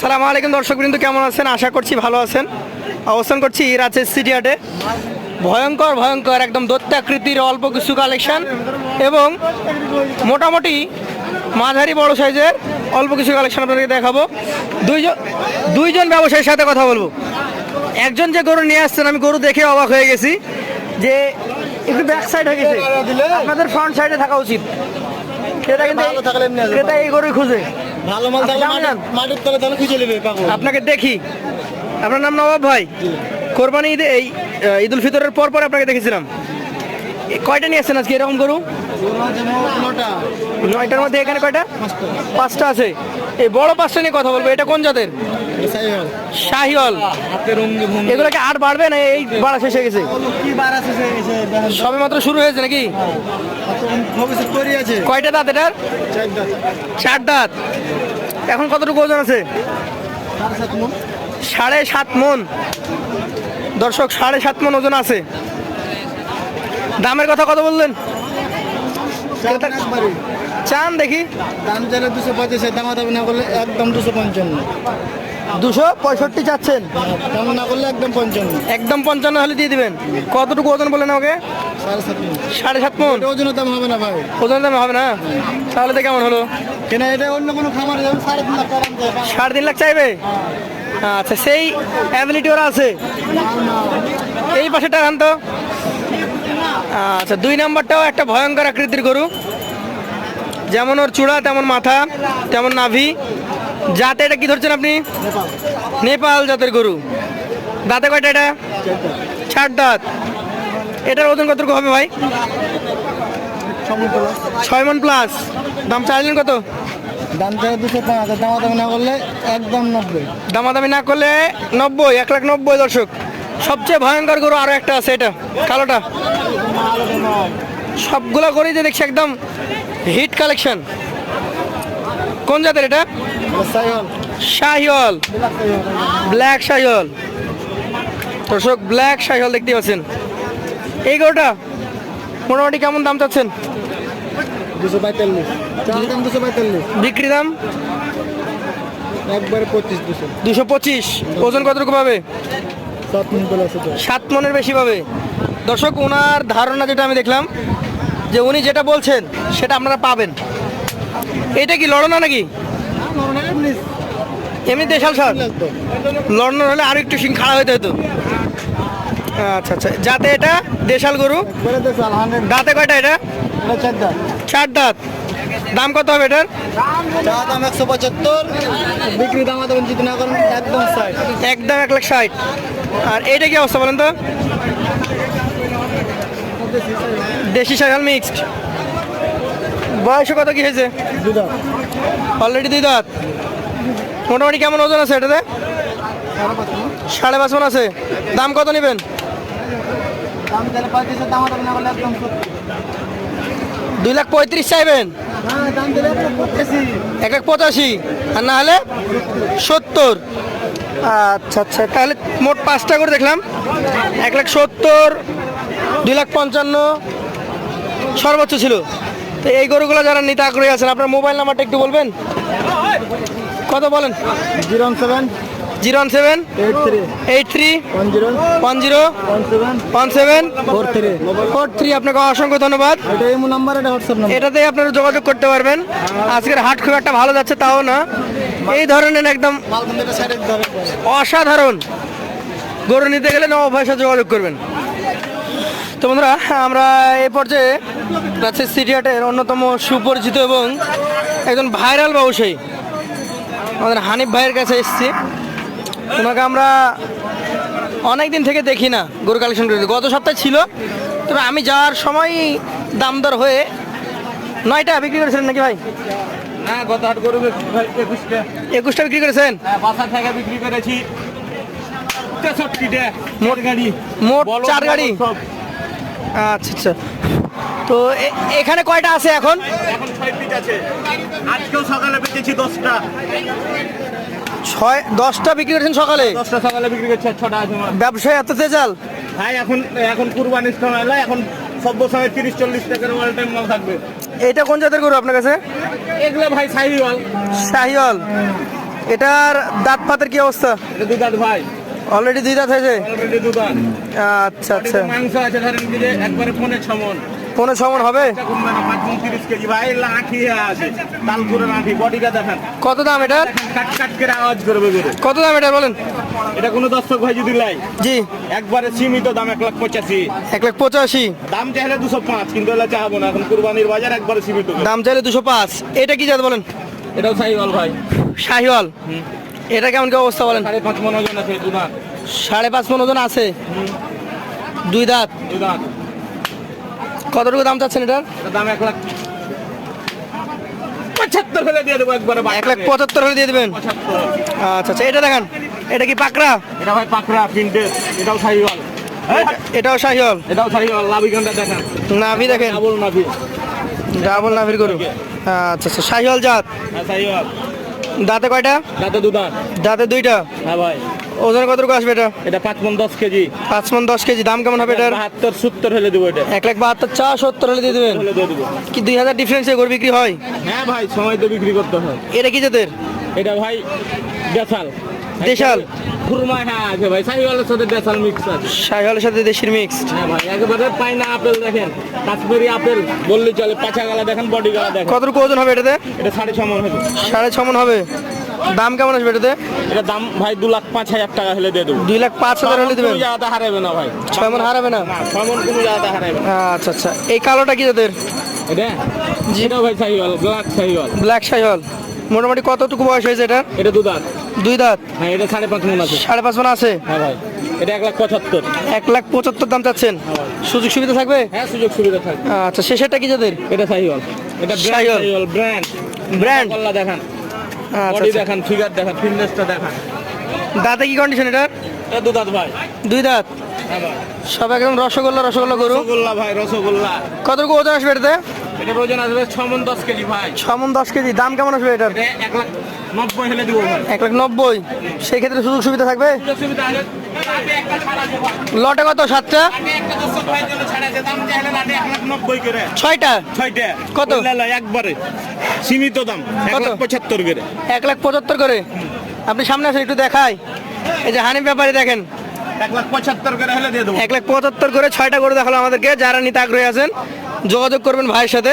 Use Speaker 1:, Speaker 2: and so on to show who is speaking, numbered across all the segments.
Speaker 1: সালাম আলাইকুম দর্শক বিন্দু কেমন আছেন? আশা করছি ভালো আছেন। অবস্থান করছি রাজেশ সিটি হাটে। ভয়ঙ্কর ভয়ঙ্কর একদম দত্তাকৃতির অল্প কিছু কালেকশন এবং মোটামুটি মাঝারি বড় সাইজের অল্প কিছু কালেকশন আপনাদেরকে দেখাবো। দুইজন দুইজন ব্যবসায়ীর সাথে কথা বলব। একজন যে গরু নিয়ে আসছেন আমি গরু দেখে অবাক হয়ে গেছি যে একটু ব্যাক সাইড হয়ে গেছে। আপনাদের ফ্রন্ট সাইডে থাকা উচিত। ক্রেতা কিন্তু ক্রেতা এই গরুই খুঁজে।
Speaker 2: ভালো মাল থাকলে মাটির- তলে তাহলে খুঁজে নেবে পাগল।
Speaker 1: আপনাকে দেখি। আপনার নাম নবাব ভাই। কোরবানি ঈদে এই আহ, ঈদুল ফিতরের পর পর আপনাকে দেখেছিলাম। কয়টা নিয়ে আসছেন আজকে এরকম গরু? নয়টার মধ্যে এখানে কয়টা? পাঁচটা আছে। এই বড় পাঁচটা নিয়ে কথা বলব। এটা কোন জাতের? শাহিওয়াল।
Speaker 2: অঙ্গে ভঙ্গি।
Speaker 1: আর বাড়বে না এই বাড়া শেষ হয়ে গেছে?
Speaker 2: কি।
Speaker 1: সবে মাত্র শুরু হয়েছে নাকি?
Speaker 2: তৈরি
Speaker 1: কয়টা দাঁত এটার?
Speaker 2: চার দাঁত।
Speaker 1: চার দাঁত। এখন কতটুকু ওজন আছে?
Speaker 2: সাড়ে সাত।
Speaker 1: মন। দর্শক সাড়ে সাত মন ওজন আছে। দামের কথা কত বললেন। চান দেখি।
Speaker 2: দাম চাইলে দুশো পঁচিশ দাম না করলে একদম দুশো পঞ্চান্ন।
Speaker 1: দুশো পঁয়ষট্টি চাচ্ছেন।
Speaker 2: দাম না করলে একদম পঞ্চান্ন।
Speaker 1: একদম পঞ্চান্ন হলে দিয়ে দিবেন। কতটুকু ওজন বলেন আমাকে?
Speaker 2: সাড়ে সাত
Speaker 1: মন।
Speaker 2: ওজনের দাম হবে না ভাই।
Speaker 1: দামে হবে না? তাহলে তো কেমন হলো?
Speaker 2: কেন এটা অন্য কোনো খামারে যাবে সাড়ে তিন লাখ।
Speaker 1: সাড়ে তিন লাখ চাইবে? আচ্ছা সেই অ্যাবিলিটি ওরা আছে? এই পাশেটা তো। আচ্ছা দুই নাম্বারটাও একটা ভয়ঙ্কর আকৃতির গরু। যেমন ওর চূড়া তেমন মাথা তেমন নাভি। জাতে এটা কি ধরছেন আপনি? নেপাল জাতের গরু। দাঁতে কয়টা এটা? চার দাঁত। এটার ওজন কতটুকু হবে ভাই। ছয় মন প্লাস দাম চাইলেন কত?
Speaker 2: দাম চাইলে দুশো পাঁচ আর দাম না করলে একদম নব্বই।
Speaker 1: দামাদামি না করলে নব্বই এক লাখ নব্বই দর্শক। সবচেয়ে ভয়ঙ্কর গরু আরও একটা আছে এটা। কালোটা। সবগুলো গরুই যে দেখছি একদম হিট কালেকশন। কোন জাতের এটা? শাহিওয়াল ব্ল্যাক শাহিওয়াল দর্শক ব্ল্যাক শাহিওয়াল দেখতে পাচ্ছেন। এই গরুটা মোটামুটি কেমন দাম চাচ্ছেন?
Speaker 2: দুশো পঁয়তাল্লিশ। দাম দুশো পঁয়তাল্লিশ।
Speaker 1: বিক্রি দাম?
Speaker 2: একবারে পঁচিশ দুশো।
Speaker 1: দুশো পঁচিশ। ওজন কতটুকু পাবে?
Speaker 2: সাত
Speaker 1: মনের বেশি পাবে। দর্শক ওনার ধারণা যেটা আমি দেখলাম যে উনি যেটা বলছেন সেটা আপনারা পাবেন। এটা কি লড়না নাকি? এমনি দেশাল সার লন্ডন হলে আরও একটু সিং খাড়া হইতে হতো আচ্ছা আচ্ছা। যাতে এটা দেশাল গরু? দাঁতে কয়টা এটা?
Speaker 2: চার
Speaker 1: দাঁত। দাম কত হবে এটার?
Speaker 2: দাম একশো পঁচাত্তর। বিক্রি দাম যদি না করেন একদম ষাট।
Speaker 1: একদম এক লাখ ষাট। আর এইটা কি অবস্থা বলেন তো? দেশি সাইকেল মিক্সড বয়সে কত কি হয়েছে?
Speaker 2: দুধা
Speaker 1: অলরেডি দুই দাঁত? মোটামুটি কেমন ওজন আছে এটাতে? সাড়ে পাঁচ আছে। দাম কত নেবেন? দুই লাখ পঁয়ত্রিশ চাইবেন? এক এক পঁচাশি। আর না হলে সত্তর। আচ্ছা আচ্ছা তাহলে মোট পাঁচটা করে দেখলাম। এক লাখ সত্তর, দুই লাখ পঞ্চান্ন, সর্বোচ্চ ছিল। তো এই গরুগুলো যারা নিতে আগ্রহী আছেন, আপনার মোবাইল নাম্বারটা একটু বলবেন? কত বলেন?
Speaker 2: Zero seven
Speaker 1: zero one seven?
Speaker 2: Eight three
Speaker 1: eight three?
Speaker 2: One zero
Speaker 1: one
Speaker 2: seven four three
Speaker 1: four three আপনাকে অসংখ্য ধন্যবাদ।
Speaker 2: এটা এই নাম্বার এটা হোয়াটসঅ্যাপ নাম্বার।
Speaker 1: এটাতেই আপনারা যোগাযোগ করতে পারবেন। আজকের হাট খুব একটা ভালো যাচ্ছে তাও না। এই ধরনের একদম অসাধারণ গরু নিতে গেলে নবাব ভাইয়ের যোগাযোগ করবেন। তো বন্ধুরা আমরা এই পর্যায়ে রাজশাহী সিটি হাটের অন্যতম সুপরিচিত এবং একজন ভাইরাল ব্যবসায়ী। আমাদের হানিফ ভাইয়ের কাছে এসেছি। ওনাকে আমরা অনেক দিন থেকে দেখি না গরু কালেকশন করে গত সপ্তাহে ছিল তবে আমি যাওয়ার সময় দাম দর হয়ে নয়টা বিক্রি করেছিলেন নাকি ভাই?
Speaker 3: হ্যাঁ গত হাট গরু একুশটা।
Speaker 1: একুশটা বিক্রি করেছেন?
Speaker 3: হ্যাঁ বাসা থেকে বিক্রি করেছি। তেষট্টিটা
Speaker 1: মোট
Speaker 3: গাড়ি।
Speaker 1: মোট চার গাড়ি। আচ্ছা আচ্ছা। তো এখানে কয়টা আছে এখন?
Speaker 3: এখন ছয় পিস আছে। আজকেও সকালে বেঁচেছি দশটা।
Speaker 1: ছয় দশটা বিক্রি করেছেন সকালে?
Speaker 3: দশটা সকালে বিক্রি করছি ছটা।
Speaker 1: ব্যবসায় এত তেজাল?
Speaker 3: ভাই এখন এখন কুরবানির সময় এখন সব্য সময় তিরিশ চল্লিশ টাকার অল টাইম মাল থাকবে।
Speaker 1: এটা কোন জাতের গরু আপনার কাছে?
Speaker 3: এগুলো ভাই সাহিওয়াল
Speaker 1: শাহিওয়াল। এটার দাঁত পাতের কি অবস্থা?
Speaker 3: এটা দুধাত ভাই।
Speaker 1: অলরেডি দুই দাঁত হয়েছে?
Speaker 3: অলরেডি দুধাত
Speaker 1: আচ্ছা আচ্ছা।
Speaker 3: মাংস আছে ধরেন একবারে পনেরো ছমন
Speaker 1: পনেরো হবে?
Speaker 3: পাঁচ মন দেখেন।
Speaker 1: কত দাম এটার? কত দাম এটা বলেন?
Speaker 3: এটা কোনো দর্শক ভাই যদি লাই
Speaker 1: জি।
Speaker 3: একবারে সীমিত দাম এক লাখ পঁচাশি।
Speaker 1: এক লাখ পঁচাশি।
Speaker 3: দাম চাইলে দুশো পাঁচ কিন্তু এলা চাহাবো না। এখন কুরবানির বাজার একবারে সীমিত।
Speaker 1: দাম চাইলে দুশো পাঁচ। এটা কি জাত বলেন?
Speaker 3: এটাও সাইওয়াল ভাই।
Speaker 1: শাহিওয়াল। এটা কেমন কি অবস্থা বলেন?
Speaker 3: সাড়ে পাঁচ মন ওজন আছে
Speaker 1: সাড়ে পাঁচ মন ওজন আছে। দুই দাঁত।
Speaker 3: দুধান
Speaker 1: কতটুকু দাম চাচ্ছেন এটার?
Speaker 3: দাম এক লাখ পঁচাত্তর হলে দিয়ে দেবো একবারে
Speaker 1: এক লাখ পঁচাত্তর হলে দিয়ে দেবেন? আচ্ছা আচ্ছা এটা দেখান। এটা কি পাকড়া?
Speaker 3: এটা ভাই পাকড়া প্রিন্টেড এটাও
Speaker 1: এটাও শাহিওয়াল?
Speaker 3: এটাও দেখেন?
Speaker 1: নাভি দেখেন।
Speaker 3: ডাবল নাভি।
Speaker 1: ডাবল নাভির গরু। আচ্ছা আচ্ছা জাত?
Speaker 3: হ্যাঁ
Speaker 1: দাঁতে কয়টা?
Speaker 3: দাঁতে দুধান
Speaker 1: দাঁতে দুইটা?
Speaker 3: হ্যাঁ ভাই।
Speaker 1: ওজন কতটুকু আসবে এটা?
Speaker 3: এটা পাঁচ মন দশ কেজি।
Speaker 1: পাঁচ মন দশ কেজি। দাম কেমন হবে এটা
Speaker 3: বাহাত্তর সত্তর হলে দেবো এটা।
Speaker 1: এক লাখ বাহাত্তর চা সত্তর হলে দিয়ে দেবেন? কি দুই হাজার ডিফারেন্সে গরু বিক্রি হয়?
Speaker 3: হ্যাঁ ভাই সময় তো বিক্রি করতে হয়।
Speaker 1: এটা কি জাতের?
Speaker 3: এটা ভাই দেশাল।
Speaker 1: দেশাল?
Speaker 3: খুরমা হ্যাঁ আছে ভাই সাইওয়ালের সাথে দেশাল মিক্স আছে।
Speaker 1: শাহিওয়ালের সাথে দেশির মিক্সড
Speaker 3: হ্যাঁ ভাই একেবারে পাইনা আপেল দেখেন। কাশ্মীরি আপেল বললে চলে গালা দেখেন বডি গালা দেখেন।
Speaker 1: কতটুকু ওজন হবে এটাতে?
Speaker 3: এটা সাড়ে ছ মন হবে।
Speaker 1: সাড়ে ছ মন হবে। দাম কেমন আসবে এটাতে?
Speaker 3: এটা দাম ভাই দু লাখ পাঁচ হাজার টাকা হলে দিয়ে দেবো।
Speaker 1: দুই লাখ পাঁচ হাজার হলে দেবেন?
Speaker 3: কোনো জায়গাতে হারাবে না ভাই।
Speaker 1: ছয় মন হারাবে না?
Speaker 3: ছয় মন কোনো হারাবে
Speaker 1: আচ্ছা আচ্ছা। এই কালোটা কি জাতের
Speaker 3: এটা?
Speaker 1: জি।
Speaker 3: এটাও ভাই সাইওয়াল ব্ল্যাক সাইওয়াল।
Speaker 1: ব্ল্যাক শাহিওয়াল মোটামুটি কতটুকু বয়স হয়েছে এটা
Speaker 3: এটা দু দাঁত।
Speaker 1: দুই দাঁত?
Speaker 3: হ্যাঁ এটা সাড়ে পাঁচ মন আছে।
Speaker 1: সাড়ে পাঁচ মন আছে?
Speaker 3: হ্যাঁ ভাই এটা এক লাখ পঁচাত্তর।
Speaker 1: এক লাখ পঁচাত্তর দাম চাচ্ছেন? সুযোগ সুবিধা থাকবে?
Speaker 3: হ্যাঁ সুযোগ সুবিধা থাকবে।
Speaker 1: আচ্ছা শেষেরটা কি জাতের
Speaker 3: এটা সাইওয়াল। এটা
Speaker 1: সাহিওয়াল।
Speaker 3: Brand
Speaker 1: Brand?
Speaker 3: কল্লা দেখান।
Speaker 1: আচ্ছা
Speaker 3: বডি
Speaker 1: আচ্ছা।
Speaker 3: দেখান ফিগার দেখান ফিটনেসটা দেখান।
Speaker 1: দাঁতে কি কন্ডিশন এটার?
Speaker 3: এটা দু দাঁত ভাই।
Speaker 1: দুই দাঁত?
Speaker 3: হ্যাঁ
Speaker 1: সব একদম রসগোল্লা রসগোল্লা গরু?
Speaker 3: রসগোল্লা ভাই রসগোল্লা।
Speaker 1: কতটুকু ওজন আসবে এটাতে?
Speaker 3: এটার ওজন আসবে ছ মন দশ কেজি ভাই।
Speaker 1: ছ মন দশ কেজি দাম কেমন আসবে এটার?
Speaker 3: এটা এক লাখ নব্বই হলে দিব
Speaker 1: এক লাখ নব্বই। সেই ক্ষেত্রে সুযোগ সুবিধা থাকবে? লটে কত সাতটা? ছয়টা?
Speaker 3: ছয়টা।
Speaker 1: কত?
Speaker 3: একবারে। সীমিত দাম এক
Speaker 1: কত?
Speaker 3: লাখ পঁচাত্তর করে।
Speaker 1: এক লাখ পঁচাত্তর করে? আপনি সামনে আসেন একটু দেখাই। এই যে হানি ব্যাপারে দেখেন।
Speaker 3: এক লাখ পঁচাত্তর করে হলে দিয়ে দেবো।
Speaker 1: এক লাখ পঁচাত্তর করে ছয়টা গরু দেখাল আমাদেরকে যারা নিতে আগ্রহী আছেন যোগাযোগ করবেন ভাইয়ের সাথে।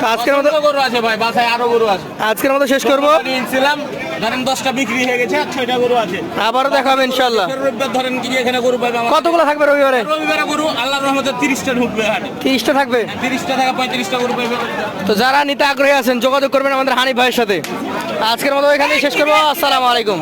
Speaker 1: তো আজকের মতো
Speaker 3: গরু আছে ভাই? বাসায় আরও গরু আছে।
Speaker 1: আজকের মতো শেষ করব।
Speaker 3: নিয়েছিলাম ধরেন দশটা বিক্রি হয়ে গেছে আর ছয়টা গরু আছে।
Speaker 1: আবারও দেখা হবে ইনশাল্লাহ
Speaker 3: রবিবার ধরেন কি এখানে গরু পাবে
Speaker 1: কতগুলো থাকবে রবিবারে?
Speaker 3: রবিবারে গরু আল্লাহর রহমতে তিরিশটা ঢুকবে হাটে
Speaker 1: তিরিশটা থাকবে?
Speaker 3: তিরিশটা থেকে পঁয়ত্রিশটা গরু পাবে।
Speaker 1: তো যারা নিতে আগ্রহী আছেন যোগাযোগ করবেন আমাদের হানি ভাইয়ের সাথে। আজকের মতো এখানেই শেষ করব। আসসালামু আলাইকুম।